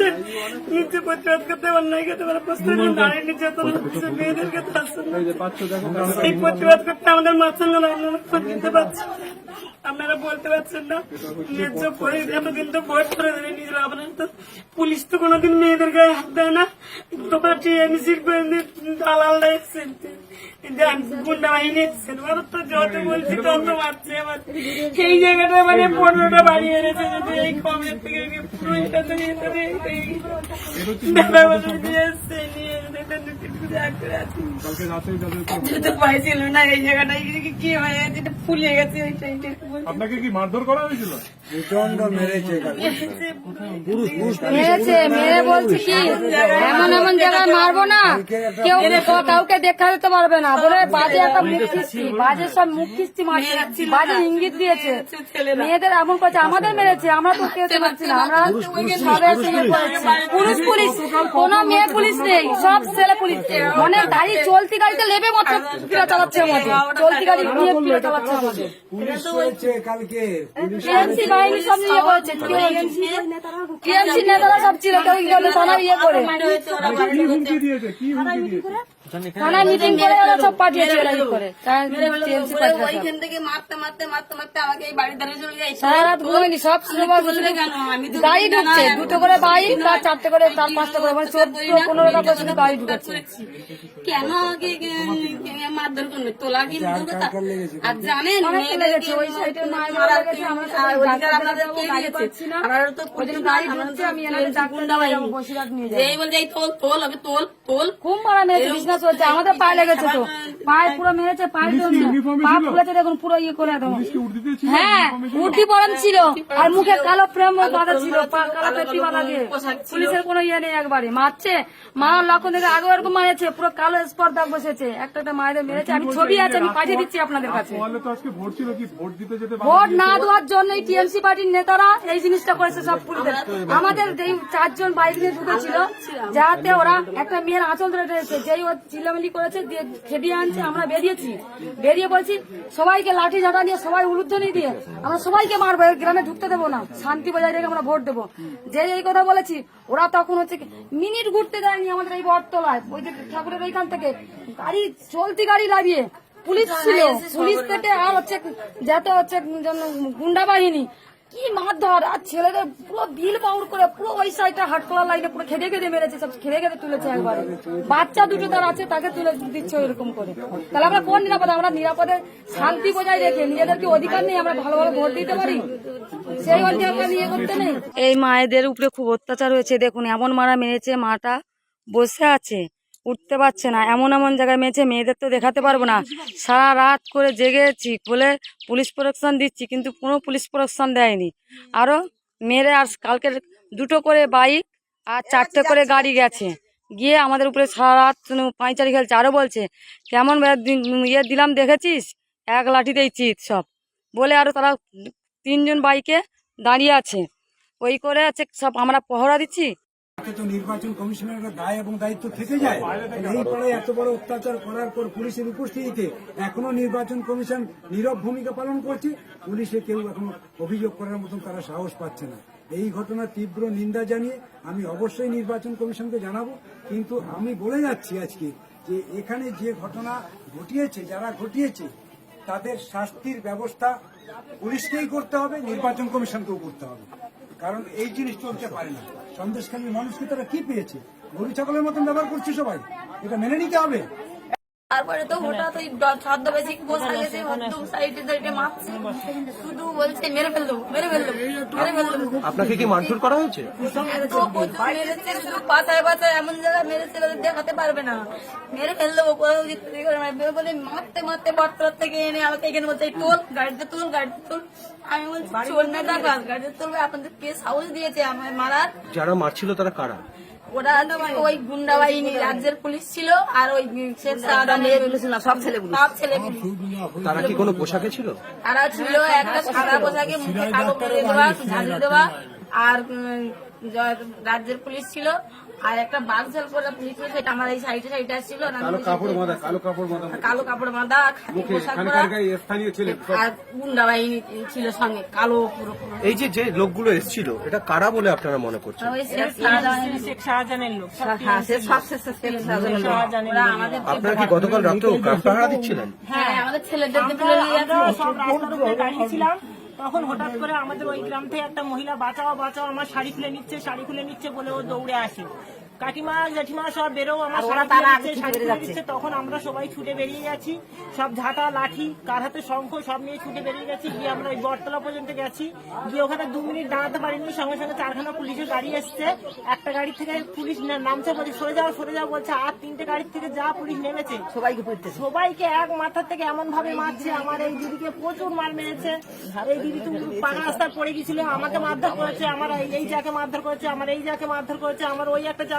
হচ্ছে নিচে প্রতিবাদ করতে প্রস্তুত নারী নির্যাতন হচ্ছে মেয়েদেরকে। এই প্রতিবাদ করতে আমাদের নিতে পারছি আপনারা বলতে পারছেন না ন্যায্য করে এতদিন তো ভোট করে দেবে নিজের আপনার তো। পুলিশ তো কোনোদিন মেয়েদের গায়ে হাত দেয় না। তোমার টিএমসির দালাল এসছেন গুন্ডা বাহিনী তো যত বলছি তত মারছে আমার সেই জায়গাটা মানে পনেরোটা বাড়ি এনেছে যদি এই কমের থেকে পুরো এটা তো এটা দাদা বলে দিয়ে এসছে নিয়ে যেতে পাইছিল না এই জায়গাটায় কি- কি হয়ে? গেছে ফুলে গেছে ওই টাইমটা আপনাকে কি মারধর করা হয়েছিল? প্রচণ্ড মেরেছে মেরেছে মেরে বলছে কি? এমন এমন জায়গায় মারবো না। কেউ কাউকে দেখা দিতে পারবে না। বলে বাজে একটা মুখ বাজে সব মুখ মারছে। বাজে ইঙ্গিত দিয়েছে। মেয়েদের এমন করছে আমাদের মেরেছে আমরা তো উঠতে পারছি না। আমরা। পুরুষ পুলিশ। কোন মেয়ে পুলিশ নেই সব ছেলে পুলিশ মানে গাড়ি চলতি গাড়িতে লেবে মাত্র ফিরে চালাচ্ছে আমাদের চলতি গাড়ি নিয়ে ফিরে চালাচ্ছে আমাদের পুলিশ হয়েছে কালকে টিএমসি বাহিনী সব নিয়ে করেছে টিএমসি নেতারা সব চিরকাল ইয়ে ইয়ে করে কি হুমকি দিয়েছে কি হুমকি দিয়েছে থানা মিটিং করে ওরা সব পাঠিয়েছে ওরা করে। ওইখান থেকে মারতে মারতে মারতে মারতে আমাকে এই বাড়ির ধারে চলে যাই সারা রাত ঘুমাইনি সব সিনেমা বললে কেন? আমি গাড়ি ঢুকছে দুটো করে বাইক তার চারটে করে তার পাঁচটা করে মানে চোদ্দ পনেরোটা পর্যন্ত গাড়ি ঢুকাচ্ছে কেন আমাকে মারধর করবে তোলা কি আর জানেন তোল তোল খুব মারা মেরেছে হচ্ছে আমাদের পায়ে লেগেছে তো। পায়ে পুরো মেরেছে পায়ে পা ফুলেছে দেখুন পুরো ইয়ে করে ছিল? হ্যাঁ উর্দি পরন ছিল। আর মুখে কালো ফ্রেম বাঁধা ছিল কালো পেটি বাঁধা দিয়ে। পুলিশের কোনো ইয়ে নেই একবারে। মারছে। মারার লক্ষণ থেকে আগে এরকম মারেছে পুরো কালো দাগ বসেছে। একটা একটা মায়েদের মেরেছে। আমি ছবি আছে আমি পাঠিয়ে দিচ্ছি আপনাদের কাছে। তাহলে তো আজকে ভোট ছিল কি? ভোট দিতে যেতে বাধা ভোট না দেওয়ার জন্য এই টিএমসি পার্টির নেতারা এই জিনিসটা করেছে সব পুলিশের আমাদের এই চারজন বাইক নিয়ে ঢুকেছিল যাতে ওরা একটা মেয়ের আঁচল ধরে রয়েছে যেই ও চিল্লামিলি করেছে দিয়ে খেদিয়ে আনছে আমরা বেরিয়েছি। বেরিয়ে বলছি সবাইকে লাঠি ঝাঁটা নিয়ে সবাই উলুধ্বনি দিয়ে আমরা সবাইকে মারবো গ্রামে ঢুকতে দেবো না শান্তি বজায় রেখে আমরা ভোট দেবো। যে এই কথা বলেছি ওরা তখন হচ্ছে মিনিট ঘুরতে দেয়নি আমাদের এই বটতলায় ওই যে ঠাকুরের ওইখান থেকে। গাড়ি চলতি গাড়ি লাগিয়ে পুলিশ ছিল পুলিশ থেকে আর হচ্ছে যত হচ্ছে গুন্ডা বাহিনী কি মারধর? আর ছেলেদের পুরো বিল বাউর করে, পুরো ওই সাইডটা হাটকলা লাইনে পুরো খেদে খেদে মেরেছে, সব খেদে খেদে তুলেছে একবারে। বাচ্চা দুটো তার আছে, তাকে তুলে দিচ্ছে এরকম করে। তাহলে আমরা কোন নিরাপদে? আমরা নিরাপদে শান্তি বজায় রেখে নিজেদেরকে অধিকার নেই? আমরা ভালো ভালো ভোট দিতে পারি? সেই অধিকার নিয়ে করতে নেই? এই মায়েদের উপরে খুব অত্যাচার হয়েছে। দেখুন, এমন মারা মেরেছে মাটা। বসে আছে। উঠতে পারছে না। এমন এমন জায়গায় মেয়েছে মেয়েদের তো দেখাতে পারব না। সারা রাত করে জেগেছি বলে পুলিশ প্রোটেকশন দিচ্ছি, কিন্তু কোনো পুলিশ প্রোটেকশন দেয়নি। আরও মেয়েরা আর কালকে দুটো করে বাইক আর চারটে করে গাড়ি গেছে। গিয়ে আমাদের উপরে সারা রাত পাঁচারি খেলছে। আরও বলছে, কেমন ইয়ে দিলাম দেখেছিস? এক লাঠিতেই চিত সব। বলে আরও তারা তিনজন বাইকে দাঁড়িয়ে আছে। ওই করে আছে সব আমরা পহরা দিচ্ছি। নির্বাচন কমিশনের দায় এবং দায়িত্ব থেকে যায়। এই পাড়ায় এত বড় অত্যাচার করার পর পুলিশের উপস্থিতিতে এখনও নির্বাচন কমিশন নীরব ভূমিকা পালন করছে। পুলিশে কেউ এখনও অভিযোগ করার মতন তারা সাহস পাচ্ছে না। এই ঘটনার তীব্র নিন্দা জানিয়ে আমি অবশ্যই নির্বাচন কমিশনকে জানাব। কিন্তু আমি বলে যাচ্ছি আজকে যে এখানে যে ঘটনা ঘটিয়েছে, যারা ঘটিয়েছে তাদের শাস্তির ব্যবস্থা পুলিশকেই করতে হবে, নির্বাচন কমিশনকেও করতে হবে। কারণ এই জিনিস চলতে পারে না। সন্দেশখালীর মানুষকে তারা কি পেয়েছে? গরু ছাগলের মতন ব্যবহার করছে সবাই। এটা মেনে নিতে হবে। তারপরে তো হঠাৎ ওই ছদ্মবেশী বসে গেছে দু সাইডে সাইডে মারছে। শুধু বলছে মেরে ফেল দেবো মেরে ফেল দেবো মেরে ফেল দেবো আপনাকে কি মারধর করা হয়েছে? মেরেছে শুধু পাছায় পাছায় এমন জায়গায় মেরেছে বলে দেখাতে পারবে না। মেরে ফেল দেবো কোথাও দিক থেকে করে মারবে। বলে মারতে মারতে বটতলার থেকে এনে আমাকে এখানে বলছে "এই তোল গাড়িতে তুল গাড়িতে তুল। আমি বলছি চোর না টাকা গাড়িতে তুলবে আপনাদের কে সাহস দিয়েছে আমার মারার। যারা মারছিল তারা কারা? ওরা ওই গুন্ডা বাহিনী রাজ্যের পুলিশ ছিল আর ওই সব ছেলেগুলো সব ছেলেগুলো তারা কি কোনো পোশাকে ছিল? তারা ছিল একটা সাদা পোশাকে মুখে কালো করে দেওয়া ঝালিয়ে দেওয়া আর রাজ্যের পুলিশ ছিল। আর একটা করে পুলিশ আমার এই সাইডে সাইডে আসছিল কালো কাপড় বাঁধা কালো কাপড় বাঁধা কালো কাপড় বাঁধা খাকি মুখে পোশাক পরা এখানকার গায়ে স্থানীয় ছেলে আর গুন্ডা বাহিনী ছিল সঙ্গে কালো পুরো পুরো। এই যে যে লোকগুলো এসেছিল এটা কারা বলে আপনারা মনে করছেন? শাহজাহানের লোক। হ্যাঁ আপনারা কি গতকাল রাত্রেও গ্রাম পাহারা দিচ্ছিলেন? হ্যাঁ আমাদের ছেলেদের তখন হঠাৎ করে আমাদের ওই গ্রাম থেকে একটা মহিলা, বাঁচাও বাঁচাও, আমার শাড়ি খুলে নিচ্ছে, শাড়ি খুলে নিচ্ছে বলে ও দৌড়ে আসে। কাকিমা জেঠিমা সব বেরো আমার খুলে নিচ্ছে, শাড়ি খুলে দিচ্ছে তখন আমরা সবাই ছুটে বেরিয়ে গেছি সব ঝাঁটা লাঠি কার হাতে শঙ্খ সব নিয়ে ছুটে বেরিয়ে গেছি গিয়ে আমরা ওই বটতলা পর্যন্ত গেছি। গিয়ে ওখানে দু মিনিট দাঁড়াতে পারিনি সঙ্গে সঙ্গে চারখানা পুলিশের গাড়ি এসছে। একটা গাড়ি থেকে পুলিশ নামছে বলছে সরে যাও সরে যাও বলছে আর তিনটে গাড়ির থেকে যা পুলিশ নেমেছে সবাইকে পড়তেছে সবাইকে এক মাথার থেকে এমন ভাবে মারছে আমার এই দিদিকে প্রচুর মার মেরেছে। এই দিদি তুমি পাকা রাস্তায় পড়ে গেছিল আমাকে মারধর করেছে আমার এই- যাকে মারধর করেছে আমার এই যাকে মারধর করেছে আমার ওই একটা যা